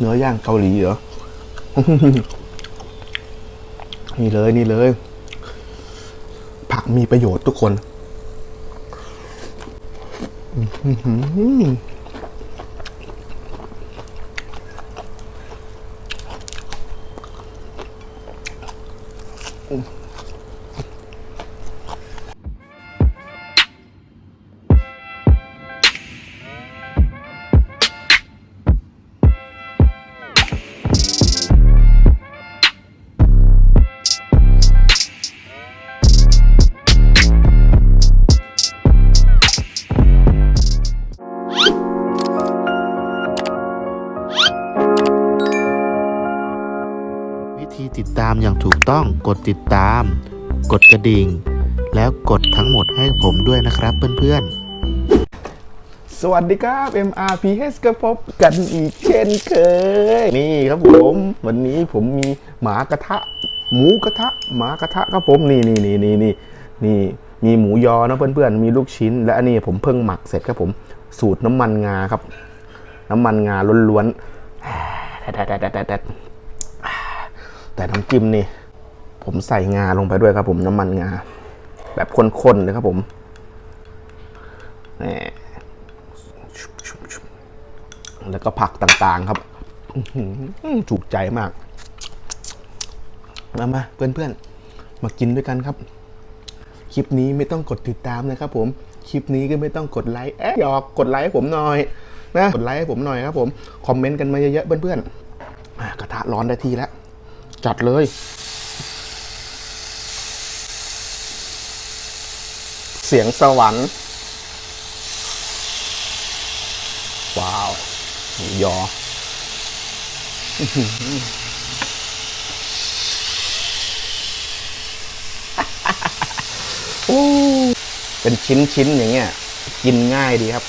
เนื้อย่างเกาหลีเหรอ นี่เลยนี่เลย ผักมีประโยชน์ทุกคน อื ตามอย่างถูกต้องกดติดตาม กดกระดิ่ง แล้วกดทั้งหมดให้ผมด้วยนะครับเพื่อนๆสวัสดีครับ MRPH ก็พบกันอีกเช่นเคย นี่ครับผม วันนี้ผมมีหมากระทะ หมูกระทะ หมากระทะครับผมนี่นี่นี่นี่นี่นี่มีหมูยอนะเพื่อนๆ มีลูกชิ้น และอันนี้ผมเพิ่งหมักเสร็จครับผม สูตรน้ำมันงาครับ น้ำมันงาล้วนๆ แต่น้ำจิ้มนี่ ผมใส่งาลงไปด้วยครับผมน้ำมันงา แบบข้นๆเลยครับผมนี่แล้วก็ผักต่างๆครับถูกใจมาก มามาเพื่อนๆ มากินด้วยกันครับ คลิปนี้ไม่ต้องกดติดตามนะครับผม คลิปนี้ก็ไม่ต้องกดไลค์เอ๊ะหยอกกดไลค์ให้ผมหน่อยนะ กดไลค์ให้ผมหน่อยครับผม คอมเมนต์กันมาเยอะๆเพื่อนๆกระทะร้อนได้ทีแล้ว จัดเลย เสียงสวรรค์ ว้าว ยออื้อหือโอ้เป็นชิ้นๆอย่างเงี้ย กินง่ายดีครับ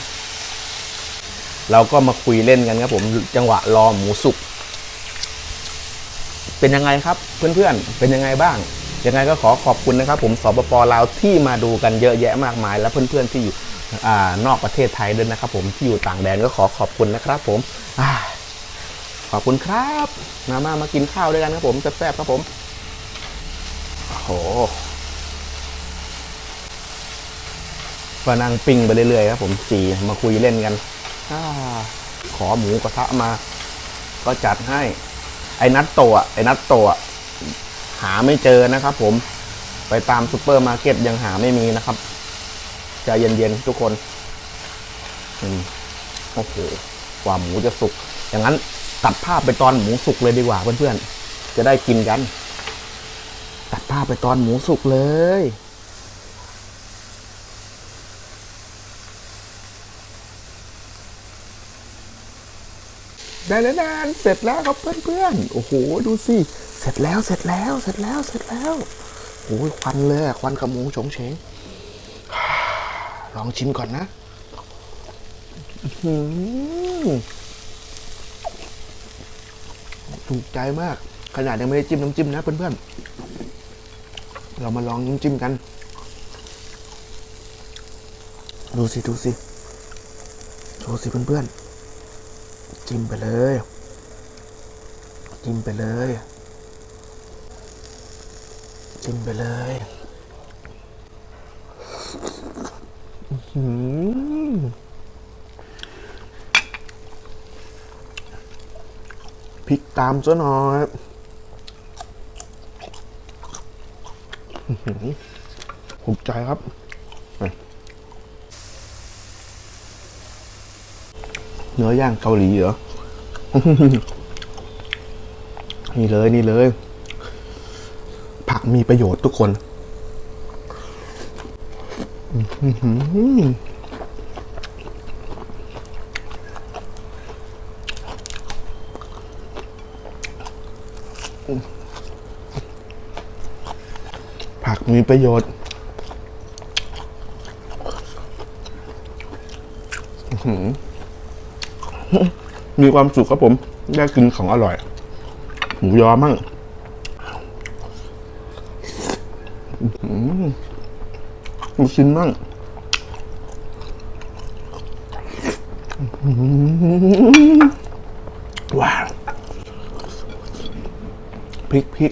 เราก็มาคุยเล่นกันครับผมจังหวะรอหมูสุก เป็นยังไงครับเพื่อนๆ เป็นยังไงบ้าง ยังไงก็ขอขอบคุณนะครับ ผมสปปลาวที่มาดูกันเยอะแยะมากมาย และเพื่อนๆที่อยู่นอกประเทศไทยด้วยนะครับ ผมที่อยู่ต่างแดนก็ขอขอบคุณนะครับ ผมอขอบคุณครับมามามากินข้าวด้วยกันครับผมแซ่บๆครับผมโอ้โหก็นั่งปิ้งไปเรื่อยๆครับผมจีมาคุยเล่นกันอขอหมูกระทะมา ก็จัดให้ ไอ้นัตโตะไอ้นัตโตะหาไม่เจอนะครับ ผมไปตามซูเปอร์มาร์เก็ตยังหาไม่มีนะครับใจเย็นๆทุกคนอืมโอ้โหกว่าหมูจะสุก อย่างนั้นตัดภาพไปตอนหมูสุกเลยดีกว่าเพื่อนๆจะได้กินกัน ตัดภาพไปตอนหมูสุกเลย ได้แล้วนานเสร็จแล้วครับเพื่อนๆ โอ้โห ดูสิ เสร็จแล้ว เสร็จแล้ว เสร็จแล้ว เสร็จแล้วโอ้ยควันเลยควันขโมงโฉงเฉงลองชิมก่อนนะอื้อหือถูกใจมาก ขนาดยังไม่ได้จิ้มน้ำจิ้มนะเพื่อนๆ เรามาลองน้ำจิ้มกัน ดูสิ ดูสิ ดูสิเพื่อนๆ จิ้มไปเลย จิ้มไปเลย จิ้มไปเลยหือพริกตามซะหน่อยอื้อหือถูกใจครับ นื้อย่างเกาหลีเหรอ นี่เลยนี่เลย ผักมีประโยชน์ทุกคนผักมีประโยชน์อื้อหือ มีความสุขครับผมได้กินของอร่อย หมูยอมั่งหือลูกชิ้นมั่งว้าวพริกพริก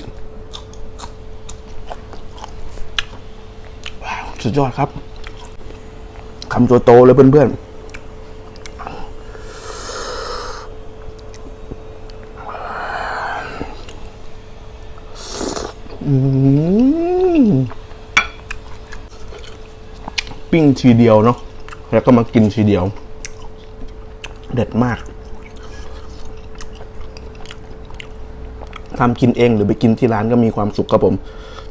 ว้าว สุดยอดครับคำตัวโตเลยเพื่อนๆ ปิ้งทีเดียวเนาะแล้วก็มากินทีเดียว เด็ดมากทำกินเองหรือไปกินที่ร้านก็มีความสุขครับผม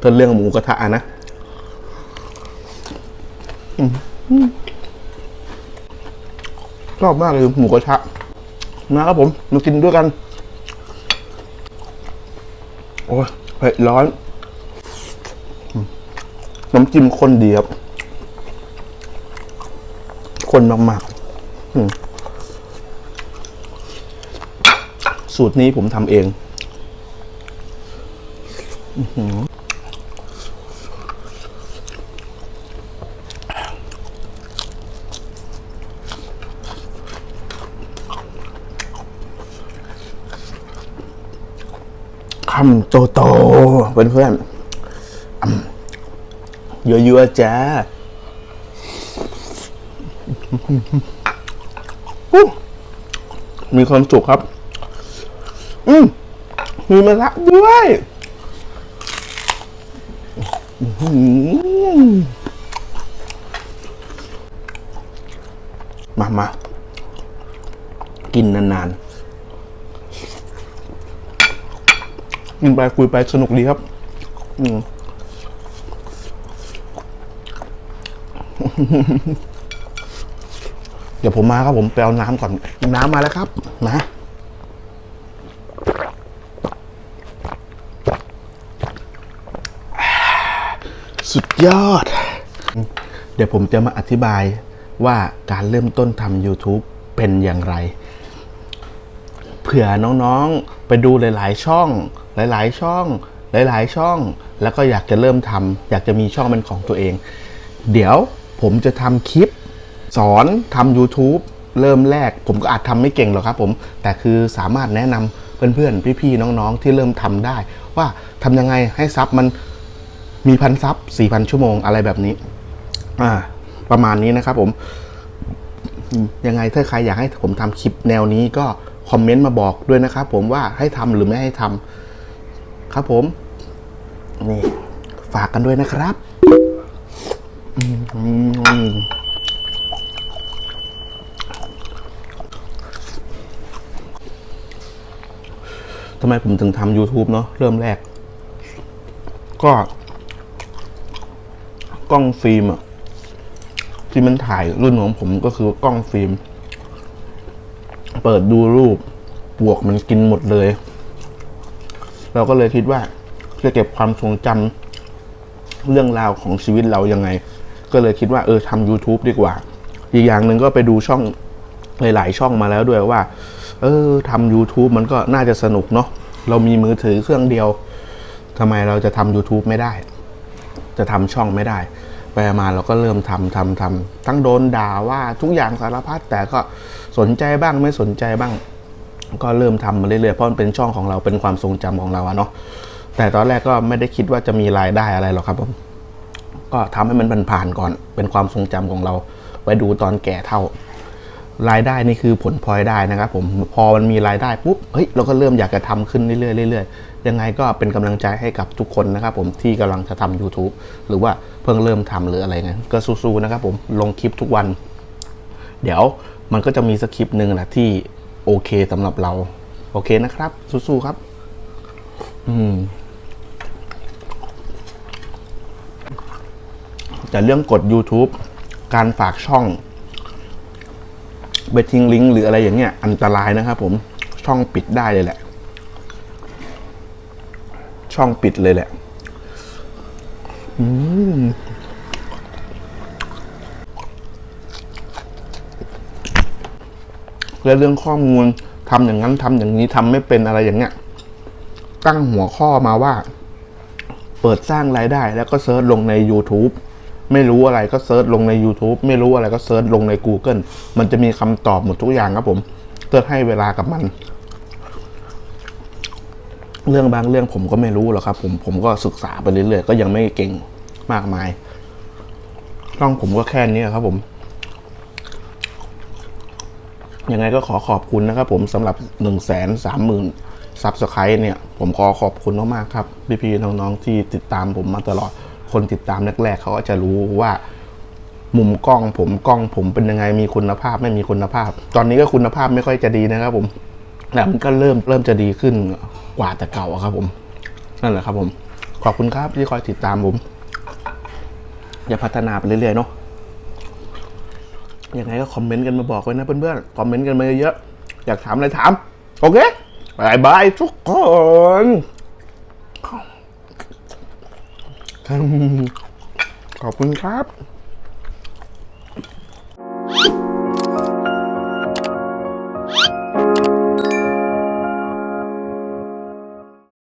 ถ้าเรื่องหมูกระทะนะชอบมากเลยหมูกระทะนะครับผม มากินด้วยกัน โอ้ยเผ็ดร้อน น้ำจิ้มข้นดีครับข้นมากๆสูตรนี้ผมทำเองคำโตโตๆเพื่อนเพื่อนๆ เยอะๆจ้ามีความสุขครับ อืมมีมะระด้วยมามากินนานๆ กินไปคุยไปสนุกดีครับ อืม เดี๋ยวผมมาครับผมไปเอาน้ำก่อน น้ำมาแล้วครับนะสุดยอด เดี๋ยวผมจะมาอธิบายว่าการเริ่มต้นทำ YouTube เป็นอย่างไร เผื่อน้องๆไปดูหลาย ๆ ช่อง หลาย ๆ ช่อง หลาย ๆ ช่อง แล้วก็อยากจะเริ่มทำอยากจะมีช่องเป็นของตัวเอง เดี๋ยว ผมจะทำคลิป สอนทำ YouTube เริ่มแรก ผมก็อาจทำไม่เก่งหรอกครับผม แต่คือสามารถแนะนำเพื่อนๆ พี่ๆ น้องๆ ที่เริ่มทำได้ ว่าทำยังไงให้ซับมันมีพันซับสี่พันชั่วโมงอะไรแบบนี้ อ่า ประมาณนี้นะครับผม ยังไงถ้าใครอยากให้ผมทำคลิปแนวนี้ก็คอมเมนต์มาบอกด้วยนะครับผมว่าให้ทำหรือไม่ให้ทำครับผม นี่ ฝากกันด้วยนะครับ ทำไมผมถึงทำ YouTube เนาะเริ่มแรก ก็ กล้องฟิล์มอะที่มันถ่ายรุ่นของผมก็คือกล้องฟิล์ม เปิดดูรูปบวกมันกินหมดเลย เราก็เลยคิดว่าจะเก็บความทรงจำเรื่องราวของชีวิตเรายังไง ก็เลยคิดว่าเออทำ YouTube ดีกว่า อีกอย่างหนึ่งก็ไปดูช่องหลายๆช่องมาแล้วด้วยว่า เออทำ YouTube มันก็น่าจะสนุกเนาะเรามีมือถือเครื่องเดียวทำไมเราจะทำ YouTube ไม่ได้ จะทำช่องไม่ได้ ไปมาเราก็เริ่มทำทำทำทั้งโดนด่าว่าทุกอย่างสารพัดแต่ก็สนใจบ้างไม่สนใจบ้าง ก็เริ่มทำมาเรื่อยๆเพราะมันเป็นช่องของเราเป็นความทรงจำของเราอะเนาะแต่ตอนแรกก็ไม่ได้คิดว่าจะมีรายได้อะไรหรอกครับผม ก็ทำให้มันผ่านๆก่อน เป็นความทรงจำของเรา ไว้ดูตอนแก่เท่า รายได้นี่คือผลพลอยได้นะครับ ผมพอมันมีรายได้ปุ๊บเฮ้ยเราก็เริ่มอยากจะทำขึ้นเรื่อยๆเรื่อยๆยังไงก็เป็นกำลังใจให้กับทุกคนนะครับ ผมที่กำลังจะทำ YouTube หรือว่าเพิ่งเริ่มทำหรืออะไรเงี้ยก็สู้ๆนะครับ ผมลงคลิปทุกวัน เดี๋ยวมันก็จะมีสคริปต์หนึ่งแหละที่โอเคสำหรับเรา โอเคนะครับ สู้ๆครับ อืม แต่เรื่องกด YouTube การฝากช่องไปทิ้งลิงก์หรืออะไรอย่างเงี้ยอันตรายนะครับผมช่องปิดได้เลยแหละ ช่องปิดเลยแหละอืมและเรื่องข้อมูลทำอย่างนั้นทำอย่างนี้ทำไม่เป็นอะไรอย่างเงี้ยตั้งหัวข้อมาว่า เปิดสร้างรายได้แล้วก็เซิร์ชลงใน YouTube ไม่รู้อะไรก็เซิร์ชลงใน YouTube ไม่รู้อะไรก็เซิร์ชลงใน Google มันจะมีคำตอบหมดทุกอย่างครับผมเพื่อให้เวลากับมัน เรื่องบางเรื่องผมก็ไม่รู้หรอกครับ ผมผมก็ศึกษาไปเรื่อยๆก็ยังไม่เก่งมากมายช่องผมก็แค่นี้ครับผมยังไงก็ขอขอบคุณนะครับผมสำหรับหนึ่งแสนสามหมื่นซับสไครต์เนี่ย ผมขอขอบคุณมากๆครับ พี่ๆน้องๆที่ติดตามผมมาตลอด คนติดตามแรกๆเขาก็จะรู้ว่ามุมกล้องผมกล้องผมเป็นยังไงมีคุณภาพไม่มีคุณภาพ ตอนนี้ก็คุณภาพไม่ค่อยจะดีนะครับ ผมแต่มันก็เริ่มเริ่มจะดีขึ้นกว่าแต่เก่าครับ ผม นั่นแหละครับ ผม ขอบคุณครับที่คอยติดตามผมอย่าพัฒนาไปเรื่อยๆเนาะยังไงก็คอมเมนต์กันมาบอกไว้นะเพื่อนๆคอมเมนต์กันมาเยอะๆอยากถามอะไรถาม โอเคบายบายทุกคน ขอบคุณครับ